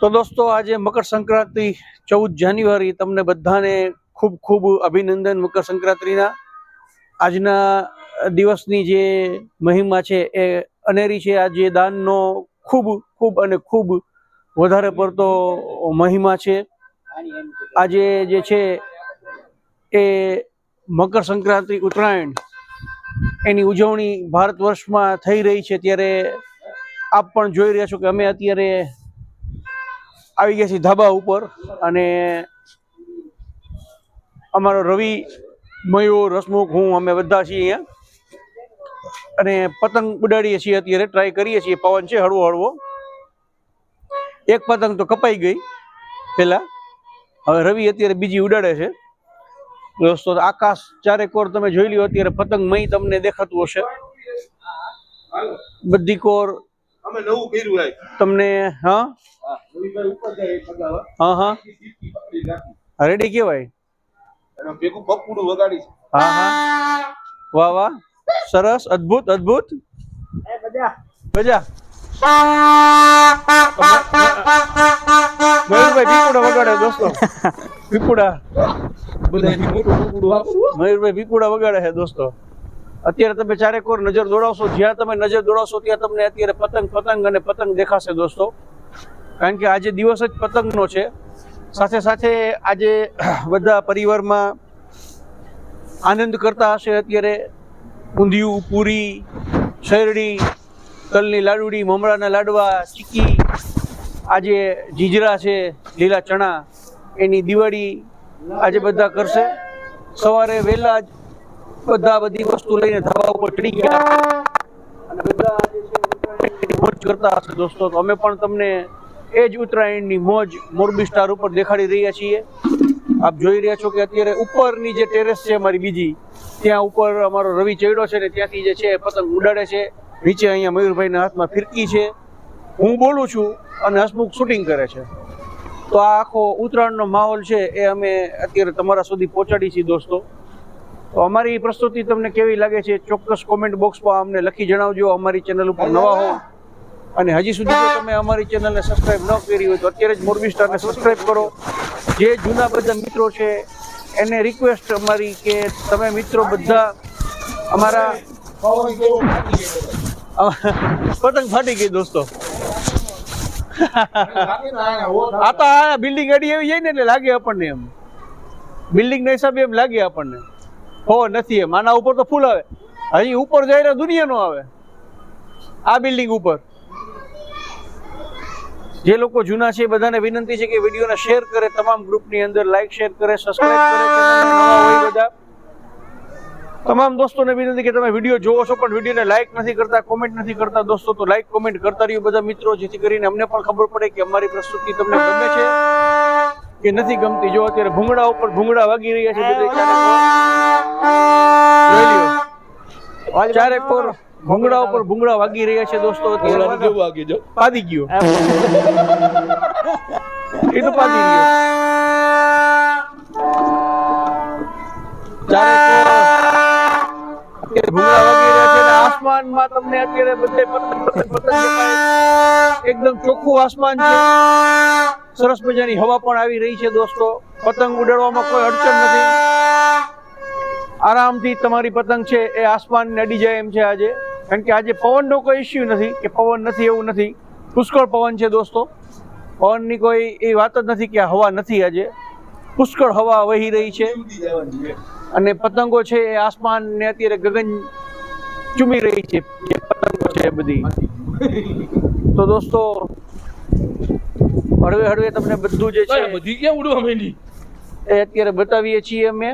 તો દોસ્તો, આજે મકર સંક્રાંતિ ચૌદ જાન્યુઆરી તમને બધાને ખૂબ ખૂબ અભિનંદન મકર સંક્રાંતિના. આજના દિવસની જે મહિમા છે એ અનેરી છે. આજે દાનનો ખૂબ ખૂબ અને ખૂબ વધારે પડતો મહિમા છે. આજે જે છે એ મકર સંક્રાંતિ ઉત્તરાયણ. એની ઉજવણી ભારત વર્ષમાં થઈ રહી છે. ત્યારે આપ પણ જોઈ રહ્યા છો કે અમે અત્યારે આવી ગયા છીએ ધાબા ઉપર અને અમારો રવિ મયુર રસમુખ હું, અમે બધા છીએ અહીંયા. અને પતંગ ઉડાડીએ છીએ અત્યારે ટ્રાય કરીએ છીએ. પવન છે હળવો હળવો. એક પતંગ તો કપાઈ ગઈ પેલા હવે રવિ અત્યારે બીજી ઉડાડે છે. દોસ્તો, આકાશ ચારે કોર તમે જોઈ લ્યો, અત્યારે પતંગ મય તમને દેખાતું હશે. બધી કોર અમે નવું કર્યું આય તમને હા? હા રવિભાઈ ઉપર જાય એક પગાવા હા? હા ઈ પકડી રાખી રેડી કેવાય અને ભેગું પપ્પુડું વગાડી છે. હા હા. વાહ વાહ. સરસ અદ્ભુત અદ્ભુત. મજા. મયુરભાઈ ભીકુડા વગાડે દોસ્તો. મોટું પપ્પુડું મયુરભાઈ પીપુડા વગાડે છે દોસ્તો. અત્યારે તમે ચારેકોર નજર દોડાવશો, જ્યાં તમે નજર દોડાવશો, ત્યાં તમને અત્યારે પતંગ પતંગ અને પતંગ દેખાશે દોસ્તો. કારણ કે આજે દિવસ જ પતંગનો છે. સાથે સાથે આજે બધા પરિવારમાં આનંદ કરતા હશે અત્યારે. ઊંધિયું, પૂરી, શેરડી, તલની લાડુડી, મમરાના લાડવા, ચીકી, આજે જીજરા છે, લીલા ચણા, એની દિવાળી આજે બધા કરશે. સવારે વહેલા જ બધા બધી વસ્તુ લઈને ધાબા ઉપર ચડી ગયા. અને બધા મોજ કરતા હશે. દોસ્તો, તો અમે પણ તમને એ જ ઉત્તરાયણની મોજ મોરબી સ્ટાર ઉપર દેખાડી રહ્યા છીએ. આપ જોઈ રહ્યા છો કે અત્યારે ઉપરની જે ટેરેસ છે અમારી બીજી, ત્યાં ઉપર અમારો રવિ ચડ્યો છે ને ત્યાંથી જે છે પતંગ ઉડાડે છે. નીચે અહીંયા મયુરભાઈના હાથમાં ફિરકી છે. હું બોલું છું અને હસમુખ શૂટિંગ કરે છે. તો આ આખો ઉત્તરાયણનો માહોલ છે એ અમે અત્યારે તમારા સુધી પહોંચાડી છીએ દોસ્તો. તો અમારી પ્રસ્તુતિ તમને કેવી લાગે છે? ચોક્કસ કોમેન્ટ બોક્સમાં અમને લખી જણાવજો. અમારી ચેનલ ઉપર નવા હો. અને હજી સુધી તમે અમારી ચેનલને સબસ્ક્રાઇબ ન કરી હોય તો અત્યારે જ મોરબી સ્ટારને સબસ્ક્રાઇબ કરો. જે જૂના બધા મિત્રો છે, એને રિક્વેસ્ટ અમારી કે તમે મિત્રો બધા અમારા પતંગ ફાટી ગઈ દોસ્તો. આ તો બિલ્ડિંગ અડી આવી જાય ને એટલે લાગે આપણને એમ. બિલ્ડિંગના હિસાબે એમ લાગે આપણને. હો, નથી એમ. આના ઉપર તો ફૂલ આવે. હજી ઉપર જાય એટલે દુનિયા નો આવે. આ બિલ્ડિંગ ઉપર. જે લોકો જૂના છે બધાને વિનંતી છે કે વિડીયોને શેર કરે, તમામ ગ્રુપની અંદર લાઈક શેર કરે સબસ્ક્રાઇબ કરે બધા. તમામ દોસ્તોને વિનંતી કે તમે વીડિયો જોવો છો, પણ વિડીયોને લાઈક નથી કરતા કોમેન્ટ નથી કરતા દોસ્તો, તો લાઈક કોમેન્ટ કરતા રહ્યું બધા મિત્રો, જેથી કરીને અમને પણ ખબર પડે કે અમારી પ્રસ્તુતિ તમને ગમે છે. કે નથી ગમતી. જો અત્યારે ભૂંગળા ઉપર ભૂંગળા વાગી રહ્યા છે ચારે કોર ભૂંગળા ઉપર ભૂંગળા વાગી રહ્યા છે દોસ્તો. વાગે જો પાદી ગયો. એ તો પાદી ગયો. ચારે કોર. ભૂંગળા આસમાનમાં તમને અત્યારે બધે. એકદમ ચોખ્ખું આસમાન છે. સરસ મજાની હવા પણ આવી રહી છે દોસ્તો. પતંગ ઉડાડવામાં કોઈ અડચણ નથી. આરામથી તમારી પતંગ છે એ આસમાનને અડી જાય એમ છે આજે. કારણ કે આજે પવનનો કોઈ ઇસ્યુ નથી. કે પવન નથી એવું નથી. પુષ્કળ પવન છે દોસ્તો. પવનની કોઈ એ વાત જ નથી કે હવા નથી આજે. પુષ્કળ હવા વહી રહી છે. અને પતંગો છે એ આસમાનને અત્યારે ગગન ચૂમી રહી છે જે પતંગો છે બધી. તો દોસ્તો હળવે હળવે તમને બધું જે છે બધી ક્યાં ઉડવા માંડી? એ અત્યારે બતાવીએ છીએ અમે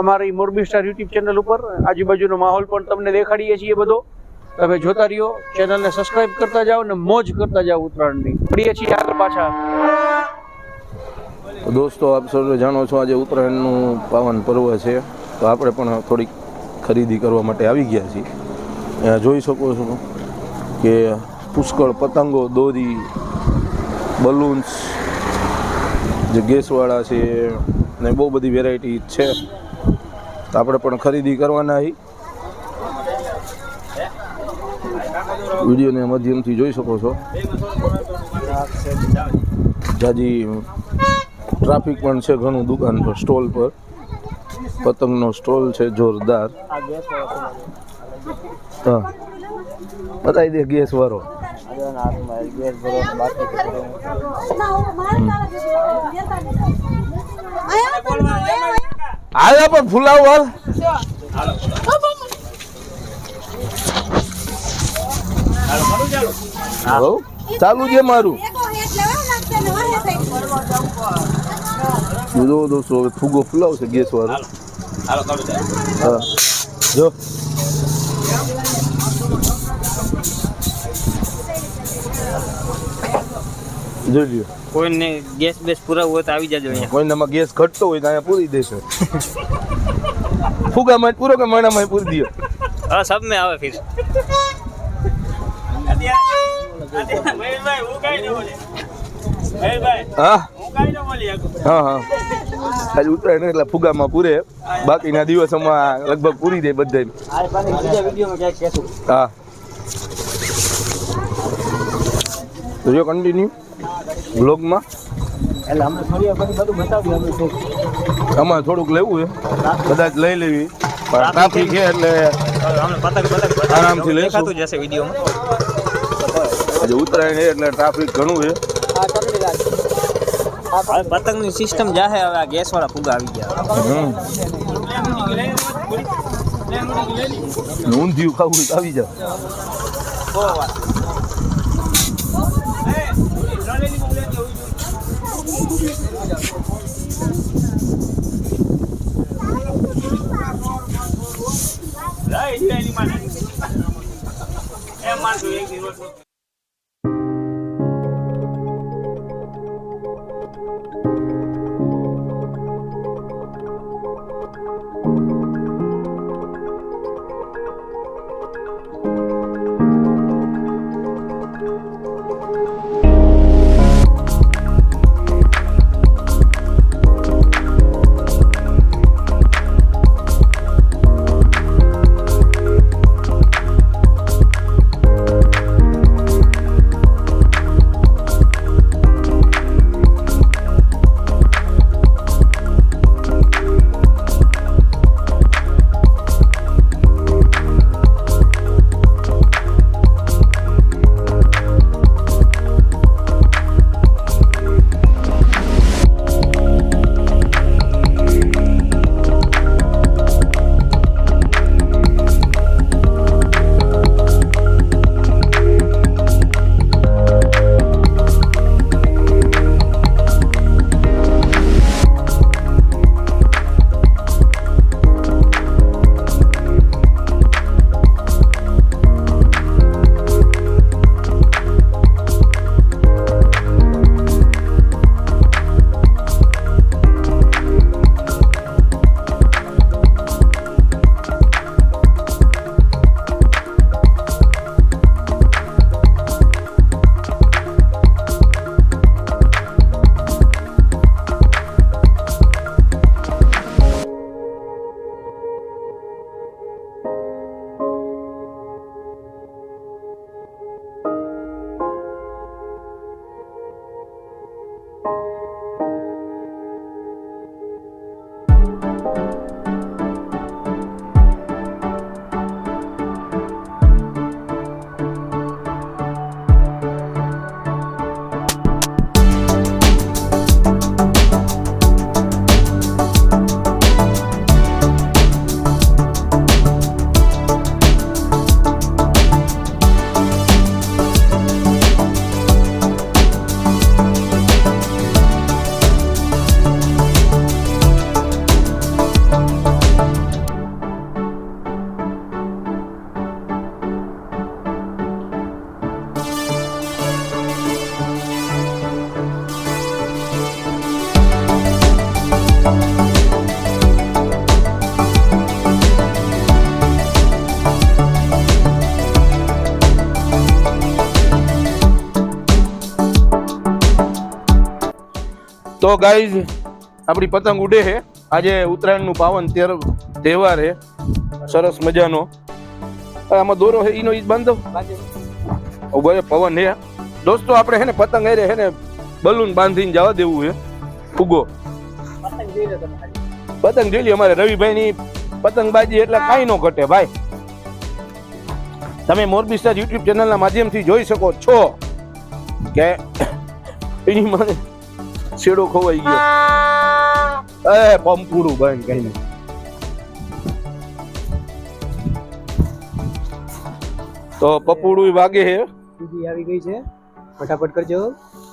અમારી મોરબી સ્ટાર યુટ્યુબ ચેનલ ઉપર. આજુબાજુનો માહોલ પણ તમને દેખાડીએ છીએ બધો. તમે જોતા રહ્યો ચેનલને સબસ્ક્રાઇબ કરતા જાઓ ને મોજ કરતા જાઓ ઉત્તરાયણની. મળીએ છીએ આગળ પાછા. દોસ્તો આપ સૌ જાણો છો આજે ઉત્તરાયણનું પાવન પર્વ છે. તો આપણે પણ થોડીક ખરીદી કરવા માટે આવી ગયા છીએ. જોઈ શકો છો કે પુષ્કળ પતંગો, દોરી બલૂન્સ જે ગેસવાળા છે ને બહુ બધી વેરાયટી છે. તો આપણે પણ ખરીદી કરવાના અહીં વિડીયોને માધ્યમથી જોઈ શકો છો. જાજી ટ્રાફિક પણ છે ઘણું દુકાન પર, સ્ટોલ પર. પતંગનો સ્ટોલ છે જોરદાર. હા. બતાવી દે ગેસ વાળો. હાલ પણ ફુલાવ હાલ. હાલો? ચાલુ છે મારું. જો દોસ્તો ફુગો ફુલાવશે ગેસ વાળો. હા. જો. જોજો કોઈને ગેસ બેસ પૂરા હોય તો આવી જજો અહીંયા. કોઈને માં ગેસ ઘટતો હોય તો અહીંયા પૂરી દેશો. ફુગા માં પૂરો કે મણા માં પૂરી દો હા સબ મે આવે ફિર. ફુગામાં પૂરે. બાકીના દિવસોમાં લગભગ પૂરી દે બધા હા. તો કન્ટિન્યુ બ્લોગમાં? આમાં થોડુંક લેવું છે. કદાચ લઈ લેવી. પણ ટ્રાફિક છે એટલે આરામથી લઈ ખાતું જશે વિડીયોમાં. આજે ઉતરાયણ એટલે ટ્રાફિક ઘણું છે. પતંગની સિસ્ટમ જાહે હવે આ ગેસવાળા ફૂગા આવી ગયા. ઊંધિયું ખાવું હોય તો આવી જાવ તો ગાઈઝ આપણી પતંગ ઉડે છે. આજે ઉત્તરાયણનું પાવન તહેવાર છે. સરસ મજાનો. આમાં દોરો છે એનો ઈ જ બાંધો. ઊભો પવન હે દોસ્તો, આપણે હે ને પતંગ અરે હે ને બલૂન બાંધીને જવા દેવું છે. ફુગો પતંગ જોઈ લે અમારે રવિભાઈ ની પતંગબાજી એટલે કાંઈ ન ઘટે, ભાઈ. તમે મોરબી સ્ટાર યુટ્યુબ ચેનલના માધ્યમથી જોઈ શકો છો કે એની મને શેડો ખોવાઈ ગયો. એ પંપુડું બંધ કઈ નહીં તો પપુડું વાગે છે બીજી આવી ગઈ છે. ફટાફટ કરજો.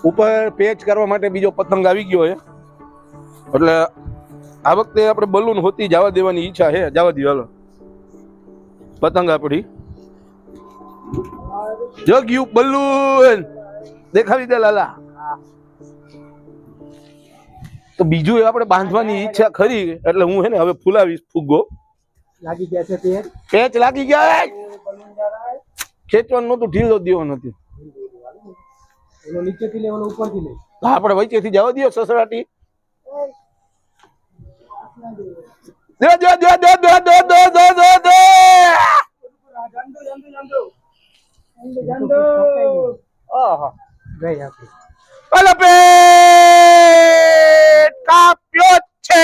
ઉપર પેચ કરવા માટે બીજો પતંગ આવી ગયો છે એટલે આ વખતે આપણે બલૂન હોતી જવા દેવાની ઈચ્છા છે જવા દો હાલો. પતંગ આપણી જગ્યું ગયું બલૂન. દેખાવી દે લાલા. તો બીજું એ આપણે બાંધવાની ઈચ્છા ખરી એટલે હું હે ને હવે ફૂલાવીશ ફુગ્ગો. લાગી ગયા છે પેચ લાગી ગયા ખેંચવાનું નતું ઢીલો દેવો નથી ઓલો નીચેથી લે ઉપરથી લે. તો આપણે વચ્ચેથી જવા દો સસરાટી. દે દે દે દે દે દે દે દે દે દે! આહા ગઈ આપી અલે કાપ્યો છે.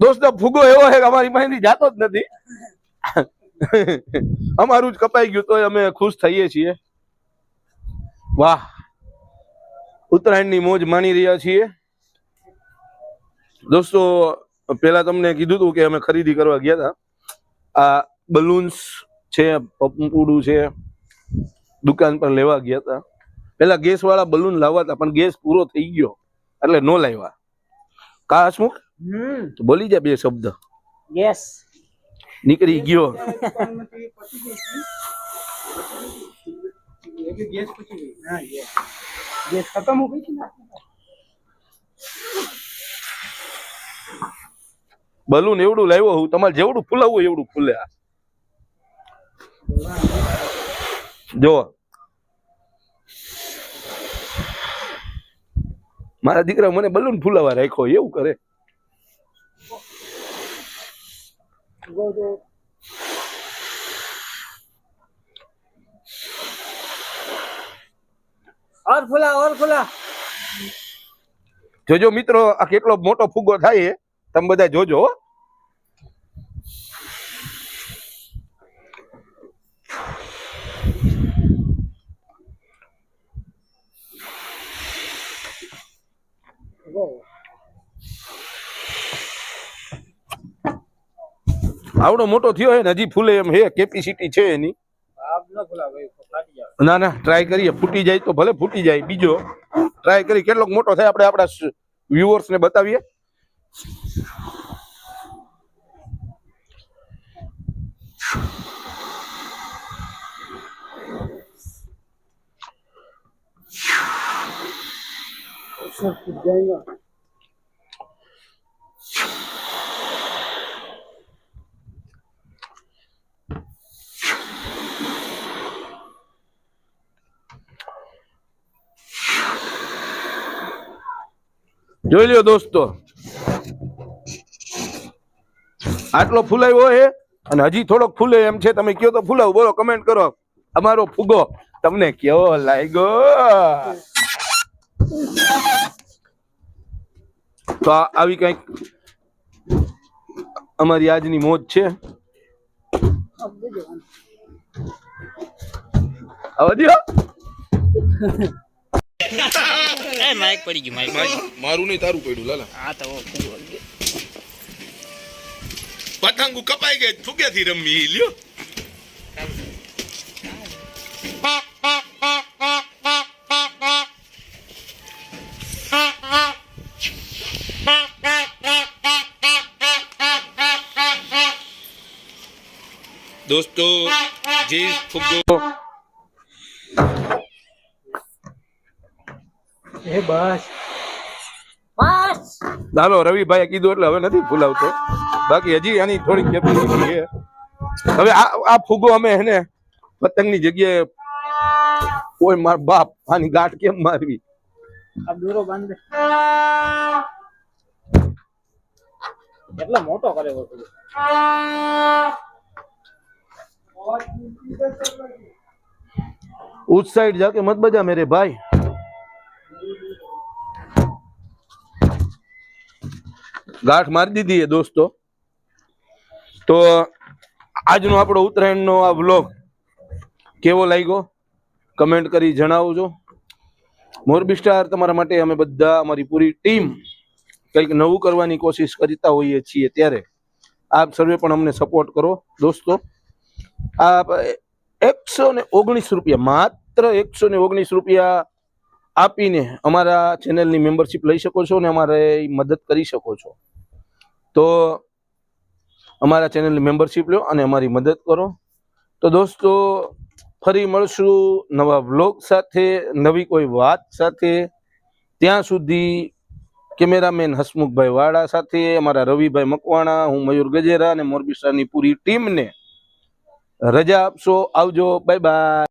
દોસ્તો, ફુગો એવો છે કે અમારી પાસેથી જાતો જ નથી. અમારું જ કપાઈ ગયું તો અમે ખુશ થઈએ છીએ. વાહ. ઉત્તરાયણની મોજ માણી રહ્યા છીએ. દોસ્તો પેલા તમને કીધું હતું કે અમે ખરીદી કરવા ગયા હતા. આ બલૂન્સ છે પપુડું છે, દુકાન પર લેવા ગયા હતા. પેલા ગેસ વાળા બલૂન લાવવા હતા પણ ગેસ પૂરો થઈ ગયો. એટલે નો લાવ્યા. કા હસમુખ? તો બોલી જા બે શબ્દ. ગેસ નીકળી ગયો. ગેસ ખતમ હો ગઈ બલૂન એવડું લાવ્યો હું. તમારે જેવડું ફૂલાવવું એવડું ફૂલે. જો મારા દીકરા મને બલૂન ફૂલાવા રાખ્યો એવું કરે. ઓર જોજો મિત્રો આ કેટલો મોટો ફુગ્ગો થાય તમે બધા જોજો આવડો મોટો થયો હે હજી ફૂલે એમ હે કેપેસિટી છે એની. ના ના ટ્રાય કરીએ ફૂટી જાય તો ભલે ફૂટી જાય બીજો ટ્રાય કરી કેટલોક મોટો થાય આપણે આપણા વ્યુઅર્સને બતાવીએ. Thank you. જોઈ લ્યો દોસ્તો. આટલો ફૂલાયો છે અને હજી થોડોક ફૂલે એમ છે. તમે કયો તો ફૂલાવ? બોલો કમેન્ટ કરો. અમારો ફુગો તમને કેવો લાગ્યો? તો આવી કંઈક અમારી આજની મોજ છે. આવા દ્યો. એ માઇક પડી ગયું માઇક મારું નહીં તારું પડ્યું લાલા. આ તો પતંગો કપાઈ ગઈ ફુગ્યાથી રમી લ્યો. દોસ્તો જે ફુગ્ગો હે બસ. બસ. દાલો રવિભાઈ કીધું એટલે હવે નથી ભૂલાવતો. બાકી હજી આની થોડી કેપેસિટી છે. હવે આ આ ફુગો અમે હે એને પતંગની જગ્યાએ કોઈ માર બાપ આની ગાંઠ કેમ મારવી? આ દોરો બાંધે. એટલો મોટો કરે વસ્તુ ઉસ સાઈડ જા કે મત બજા મેરે ભાઈ. ગાંઠ મારી દીધી એ દોસ્તો. તો આજનો આપણો ઉત્તરાયણનો આ વ્લોગ કેવો લાગ્યો? કમેન્ટ કરી જણાવજો. મોરબી સ્ટાર તમારા માટે અમે બધા, અમારી પૂરી ટીમ કંઈક નવું કરવાની કોશિશ કરતા હોઈએ છીએ ત્યારે. આપ સર્વે પણ અમને સપોર્ટ કરો દોસ્તો. આ એકસો ને ઓગણીસ રૂપિયા, માત્ર એકસો ને ઓગણીસ રૂપિયા આપીને અમારા ચેનલની મેમ્બરશીપ લઈ શકો છો અને અમારે મદદ કરી શકો છો. તો અમારા ચેનલની મેમ્બરશીપ લો અને અમારી મદદ કરો. તો દોસ્તો, ફરી મળશું નવા વ્લોગ સાથે, નવી કોઈ વાત સાથે. ત્યાં સુધી કેમેરામેન હસમુખભાઈ વાળા સાથે, અમારા રવિભાઈ મકવાણા, હું મયુર ગજેરા અને મોરબી પૂરી ટીમને રજા આપશો. આવજો બાય બાય